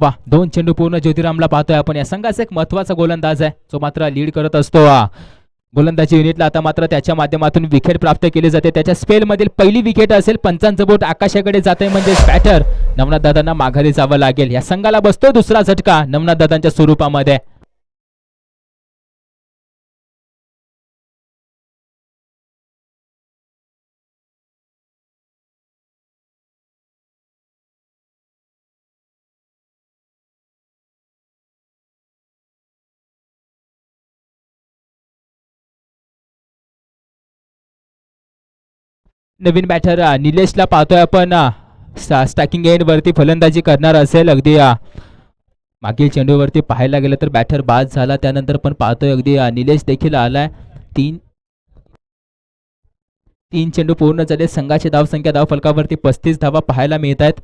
वा दोन चेंडू पूर्ण ज्योतिरामला पाहतोय आपण. या संघाचा एक महत्त्वाचा गोलंदाज आहे. जो मात्र लीड करत असतो. गोलंदाजी युनिटला आता मात्र त्याच्या माध्यमातून विकेट प्राप्त केली जाते. त्याच्या स्पेल मधील पहिली विकेट असेल पंचांचं बोट आकाशाकडे जाते म्हणजे बॅटर नवनाथ दादांना माघारी जावं लागेल. या संघाला बसतो दुसरा झटका नवनाथ दादांच्या स्वरूपामध्ये. नवीन बॅटर निलेशला पाहतोय आपण. स्टॅकिंग एंडवरती फलंदाजी करणार असेल अगदी मागील चेंडूवरती पाहायला गेलं तर बॅटर बाद झाला त्यानंतर पण पाहतोय अगदी निलेश देखील आलाय. तीन तीन चेंडू पूर्ण झाले. संघाची धावसंख्या धाव फलकावरती पस्तीस धावा पाहायला मिळत आहेत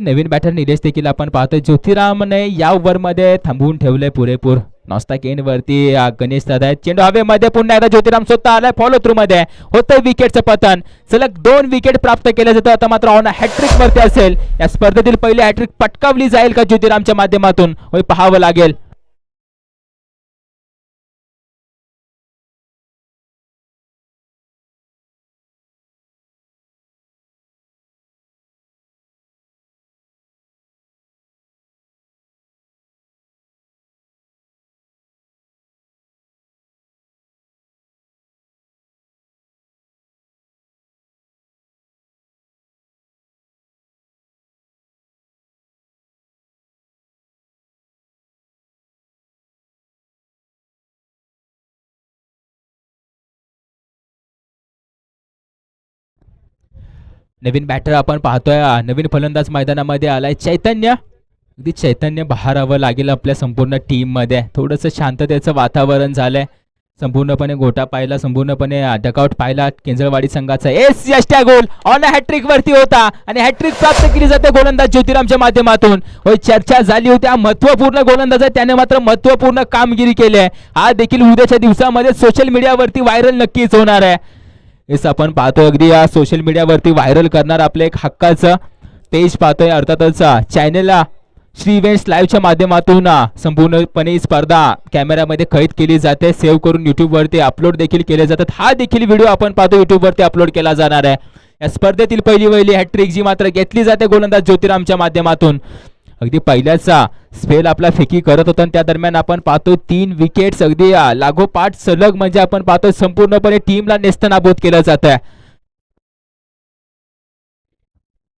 नवीन बॅटर निलेश देखील आपण पाहतोय. ज्योतिरामने या ओव्हरमध्ये थांबवून ठेवले पुरेपूर. नॉस्ता केन वरती गणेश दादा आहेत. चेंडू हवेमध्ये पुन्हा एकदा ज्योतिराम स्वतः आलाय. फॉलो थ्रू मध्ये होतं विकेटचं पतन. सलग दोन विकेट प्राप्त केलं जातं. आता मात्र ऑन हॅट्रिक वरती असेल. या स्पर्धेतील पहिली हॅट्रिक पटकावली जाईल का ज्योतिरामच्या माध्यमातून? होय पाहावं लागेल. नवीन बॅटर आपण पाहतोय. नवीन फलंदाज मैदानामध्ये आलाय चैतन्य. अगदी चैतन्य बहारावं लागेल आपल्या संपूर्ण टीममध्ये थोडंसं शांततेचं वातावरण झालंय. संपूर्णपणे गोटा पाहिला संपूर्णपणे डकआउट पाहिला. केंजळवाडी संघाचा एस यष्ट्या गोल ऑन हॅट्रिक वरती होता. आणि हॅट्रिक प्राप्त केली जाते गोलंदाज ज्योतिरामच्या माध्यमातून. होय चर्चा झाली होती. हा महत्त्वपूर्ण गोलंदाज आहे त्याने मात्र महत्त्वपूर्ण कामगिरी केली आहे. हा देखील उद्याच्या दिवसामध्ये सोशल मीडियावरती व्हायरल नक्कीच होणार आहे. येस आपण पाहतोय अगदी या सोशल मीडियावरती व्हायरल करणार आपलं एक हक्काचं पेज पाहतोय अर्थातच चॅनेलला श्री इव्हेंट्स लाईव्हच्या माध्यमातून संपूर्णपणे ही स्पर्धा कॅमेऱ्यामध्ये कैद केली जाते. सेव्ह करून युट्यूबवरती अपलोड देखील केले जातात. हा देखील व्हिडिओ आपण पाहतो युट्यूबवरती अपलोड केला जाणार आहे. या स्पर्धेतील पहिली वहिली हॅट्रिक जी मात्र घेतली जाते गोलंदाज ज्योतिरामच्या माध्यमातून. अगदी पहिल्याचा स्पेल आपला फेकी करत होता आणि त्या दरम्यान आपण पाहतो तीन विकेट्स अगदी लागोपाठ सलग म्हणजे आपण पाहतो संपूर्णपणे टीमला नेस्तनाबूत केलं जात आहे